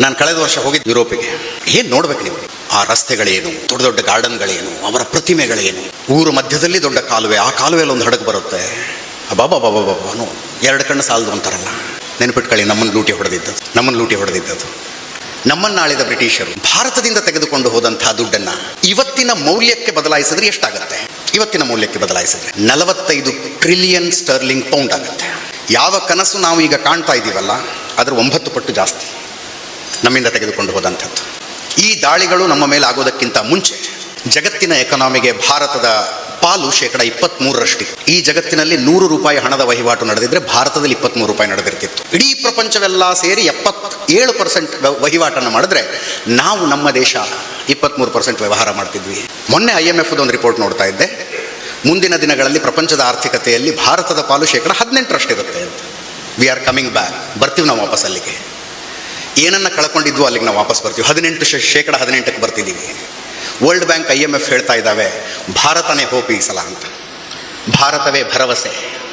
ನಾನು ಕಳೆದ ವರ್ಷ ಹೋಗಿದ್ದು ಯುರೋಪಿಗೆ. ಏನು ನೋಡ್ಬೇಕು ನೀವು? ಆ ರಸ್ತೆಗಳೇನು, ದೊಡ್ಡ ದೊಡ್ಡ ಗಾರ್ಡನ್ಗಳೇನು, ಅವರ ಪ್ರತಿಮೆಗಳೇನು? ಊರು ಮಧ್ಯದಲ್ಲಿ ದೊಡ್ಡ ಕಾಲುವೆ, ಆ ಕಾಲುವೆಯಲ್ಲಿ ಒಂದು ಹಡಗು ಬರುತ್ತೆ. ಬಾಬಾ ಬಾಬಾ ಬಾಬಾ ನೋ, ಎರಡು ಕಣ್ಣು ಸಾಲದು ಅಂತಾರಲ್ಲ. ನೆನಪಿಟ್ಕೊಳ್ಳಿ, ನಮ್ಮನ್ನು ಲೂಟಿ ಹೊಡೆದಿದ್ದದು ನಮ್ಮನ್ನು ಲೂಟಿ ಹೊಡೆದಿದ್ದದು ನಮ್ಮನ್ನಾಳಿದ ಬ್ರಿಟಿಷರು, ಭಾರತದಿಂದ ತೆಗೆದುಕೊಂಡು ಹೋದಂತಹ ದುಡ್ಡನ್ನ ಇವತ್ತಿನ ಮೌಲ್ಯಕ್ಕೆ ಬದಲಾಯಿಸಿದ್ರೆ ಎಷ್ಟಾಗುತ್ತೆ? ಇವತ್ತಿನ ಮೌಲ್ಯಕ್ಕೆ ಬದಲಾಯಿಸಿದ್ರೆ ನಲವತ್ತೈದು ಟ್ರಿಲಿಯನ್ ಸ್ಟರ್ಲಿಂಗ್ ಪೌಂಡ್ ಆಗುತ್ತೆ. ಯಾವ ಕನಸು ನಾವು ಈಗ ಕಾಣ್ತಾ ಇದ್ದೀವಲ್ಲ ಅದರ ಒಂಬತ್ತು ಪಟ್ಟು ಜಾಸ್ತಿ. ನಮ್ಮಿಂದ ತೆಗೆದುಕೊಂಡು ಹೋದಂಥದ್ದು. ಈ ದಾಳಿಗಳು ನಮ್ಮ ಮೇಲೆ ಆಗೋದಕ್ಕಿಂತ ಮುಂಚೆ ಜಗತ್ತಿನ ಎಕನಾಮಿಗೆ ಭಾರತದ ಪಾಲು ಶೇಕಡ ಇಪ್ಪತ್ತ್ಮೂರರಷ್ಟಿತ್ತು ಈ ಜಗತ್ತಿನಲ್ಲಿ ನೂರು ರೂಪಾಯಿ ಹಣದ ವಹಿವಾಟು ನಡೆದಿದ್ರೆ ಭಾರತದಲ್ಲಿ ಇಪ್ಪತ್ತ್ಮೂರು ರೂಪಾಯಿ ನಡೆದಿರ್ತಿತ್ತು. ಇಡೀ ಪ್ರಪಂಚವೆಲ್ಲ ಸೇರಿ ಎಪ್ಪತ್ತೇಳು ಪರ್ಸೆಂಟ್ ವಹಿವಾಟನ್ನು ಮಾಡಿದ್ರೆ ನಾವು ನಮ್ಮ ದೇಶ ಇಪ್ಪತ್ತ್ಮೂರು ಪರ್ಸೆಂಟ್ ವ್ಯವಹಾರ ಮಾಡ್ತಿದ್ವಿ. ಮೊನ್ನೆ ಐ ಎಂ ಎಫ್ದೊಂದು ರಿಪೋರ್ಟ್ ನೋಡ್ತಾ ಇದ್ದೆ. ಮುಂದಿನ ದಿನಗಳಲ್ಲಿ ಪ್ರಪಂಚದ ಆರ್ಥಿಕತೆಯಲ್ಲಿ ಭಾರತದ ಪಾಲು ಶೇಕಡ ಹದಿನೆಂಟರಷ್ಟಿರುತ್ತೆ ಅಂತ. ವಿ ಆರ್ ಕಮಿಂಗ್ ಬ್ಯಾಕ್ ಬರ್ತೀವಿ ನಾವು ವಾಪಸ್ ಅಲ್ಲಿಗೆ. ಏನನ್ನ ಕಳ್ಕೊಂಡಿದ್ವು ಅಲ್ಲಿಗೆ ನಾವು ವಾಪಸ್ ಬರ್ತೀವಿ. ಹದಿನೆಂಟು ಶೇಕಡ ಹದಿನೆಂಟಕ್ಕೆ ಬರ್ತಿದ್ದೀವಿ. World bank I M F ಹೇಳ್ತಾ ಇದ್ದಾವೆ, ಭಾರತನೇ ಹೋಪ್ ಈ ಸಲ ಅಂತ. ಭಾರತವೇ ಭರವಸೆ.